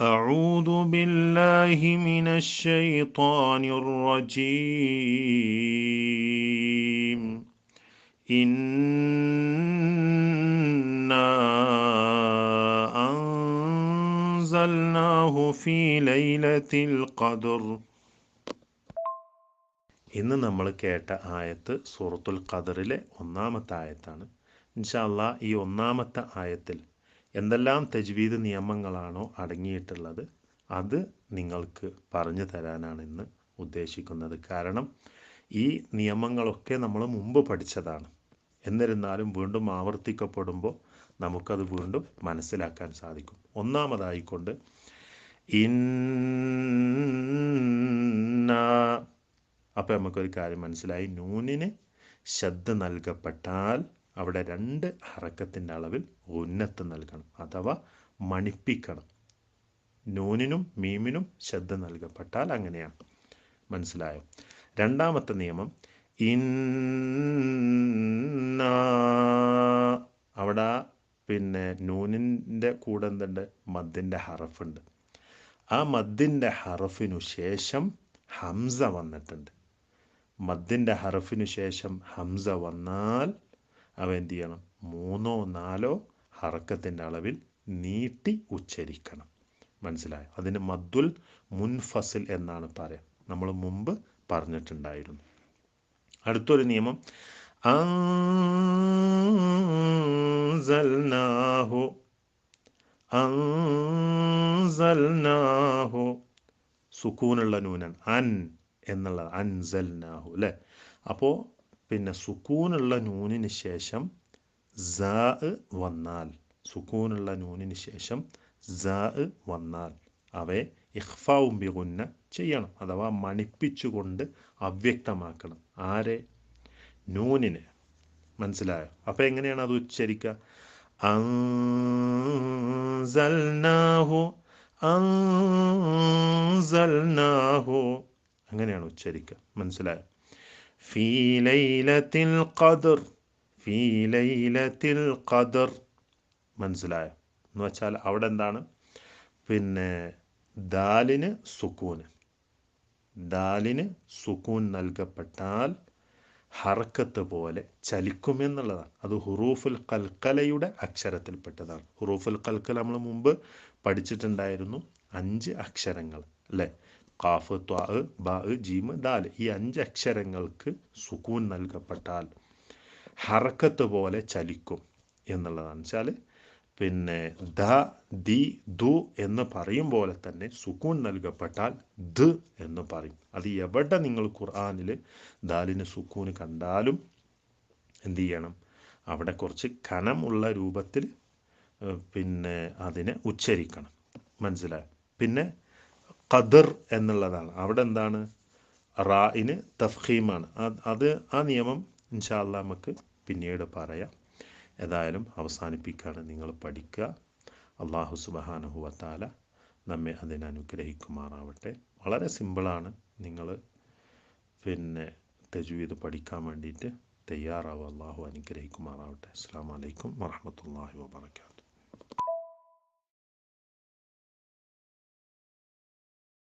أعوذ بالله من الشيطان الرجيم إنا أنزلناه في ليلة القدر ഇന്ന് നമ്മൾ കേട്ട ആയത്ത് സൂറത്തുൽ ഖദറിലെ ഒന്നാമത്തെ ആയത്താണ് ഇൻഷാല്ല ഈ ഒന്നാമത്തെ ആയത്തിൽ എന്തെല്ലാം തജ്വീദ് നിയമങ്ങളാണോ അടങ്ങിയിട്ടുള്ളത് അത് നിങ്ങൾക്ക് പറഞ്ഞു തരാനാണ് ഇന്ന് ഉദ്ദേശിക്കുന്നത്. കാരണം ഈ നിയമങ്ങളൊക്കെ നമ്മൾ മുമ്പ് പഠിച്ചതാണ്. എന്നിരുന്നാലും വീണ്ടും ആവർത്തിക്കപ്പെടുമ്പോൾ നമുക്കത് വീണ്ടും മനസ്സിലാക്കാൻ സാധിക്കും. ഒന്നാമതായിക്കൊണ്ട് ഇന്ന അപ്പോൾ നമുക്കൊരു കാര്യം മനസ്സിലായി. നൂനിന് ശബ്ദ നൽകപ്പെട്ടാൽ അവിടെ രണ്ട് ഹറക്കത്തിന്റെ അളവിൽ ഉന്നത്ത് നൽകണം അഥവാ മണിപ്പിക്കണം. നൂനിനും മീമിനും ശ്രദ്ധ നൽകപ്പെട്ടാൽ അങ്ങനെയാണ്. മനസ്സിലായോ? രണ്ടാമത്തെ നിയമം ഇന്ന അവിടെ പിന്നെ നൂനിന്റെ കൂടെ എന്തുണ്ട്? മദ്ദിന്റെ ഹറഫുണ്ട്. ആ മദ്ദിന്റെ ഹറഫിനു ശേഷം ഹംസ വന്നിട്ടുണ്ട്. മദ്ദിന്റെ ഹറഫിനു ശേഷം ഹംസ വന്നാൽ അവ എന്ത് ചെയ്യണം? മൂന്നോ നാലോ ഹറക്കത്തിന്റെ അളവിൽ നീട്ടി ഉച്ചരിക്കണം. മനസ്സിലായോ? അതിന് മദ്ദുൽ മുൻഫസിൽ എന്നാണ് പറയാം. നമ്മൾ മുമ്പ് പറഞ്ഞിട്ടുണ്ടായിരുന്നു. അടുത്തൊരു നിയമം. അൻസൽനാഹു അൻസൽനാഹു സുക്കൂനുള്ള നൂനൻ അൻ എന്നുള്ളത് അൻസൽനാഹു അല്ലേ? അപ്പോൾ പിന്നെ സുക്കൂനുള്ള നൂനിന് ശേഷം സ വന്നാൽ. സുക്കൂനുള്ള നൂനിന് ശേഷം സ വന്നാൽ. അവയെ ഇഹ്ഫാവും ബിഗുന്ന ചെയ്യണം. അഥവാ മണിപ്പിച്ചുകൊണ്ട് അവ്യക്തമാക്കണം. ആരെ? നൂനിന്. മനസ്സിലായോ? അപ്പം എങ്ങനെയാണ് അത് ഉച്ചരിക്കുക? അൻസൽനാഹു അൻസൽനാഹു. അങ്ങനെയാണ് ഉച്ചരിക്കുക. മനസ്സിലായോ? ഫീ ليلة القدر في ليلة القدر മനസ്സിലായോ? എന്ന് വെച്ചാൽ അവിടെ എന്താണ്? പിന്നെ ദാലിന് സുക്കൂന്. ദാലിന് സുക്കൂൻ നൽകപ്പെട്ടാൽ ഹർക്കത്ത് പോലെ ചലിക്കുമെന്നുള്ളതാണ്. അത് ഹുറൂഫുൽ കൽക്കലയുടെ അക്ഷരത്തിൽപ്പെട്ടതാണ്. ഹുറൂഫുൽ കൽക്കല നമ്മൾ മുമ്പ് പഠിച്ചിട്ടുണ്ടായിരുന്നു അഞ്ച് അക്ഷരങ്ങൾ അല്ലേ? കാഫ് ത്വാ ബാ ജീമ് ദാൽ ഈ അഞ്ച് അക്ഷരങ്ങൾക്ക് സുക്കൂൻ നൽകപ്പെട്ടാൽ ഹറക്കത്ത് പോലെ ചലിക്കും എന്നുള്ളതാണ്. വെച്ചാൽ പിന്നെ ദ ദി ദു എന്ന് പറയും പോലെ തന്നെ സുക്കൂൺ നൽകപ്പെട്ടാൽ ദ് എന്ന് പറയും. അത് എവിടെ നിങ്ങൾ ഖുർആാനിൽ ദാലിന് സുക്കൂന് കണ്ടാലും എന്ത് ചെയ്യണം? അവിടെ കുറച്ച് കനമുള്ള രൂപത്തിൽ പിന്നെ അതിനെ ഉച്ചരിക്കണം. മനസ്സിലായി? പിന്നെ ഖദർ എന്നുള്ളതാണ്. അവിടെ എന്താണ്? റായിന് തഫ്ഹീമാണ് അത് ആ നിയമം ഇൻഷാല്ല നമുക്ക് പിന്നീട് പറയാം. ഏതായാലും അവസാനിപ്പിക്കുകയാണ് നിങ്ങൾ പഠിക്കുക. അള്ളാഹു സുബഹാനുഹുവത്താല നമ്മെ അതിനെ അനുഗ്രഹിക്കുമാറാവട്ടെ. വളരെ സിമ്പിളാണ്. നിങ്ങൾ പിന്നെ തജ്വീദ് പഠിക്കാൻ വേണ്ടിയിട്ട് തയ്യാറാവുക. അള്ളാഹു അനുഗ്രഹിക്കുമാറാവട്ടെ. അസ്സാം വലൈക്കും വാഹമത്തല്ലാഹി വാബർക്കാത്തു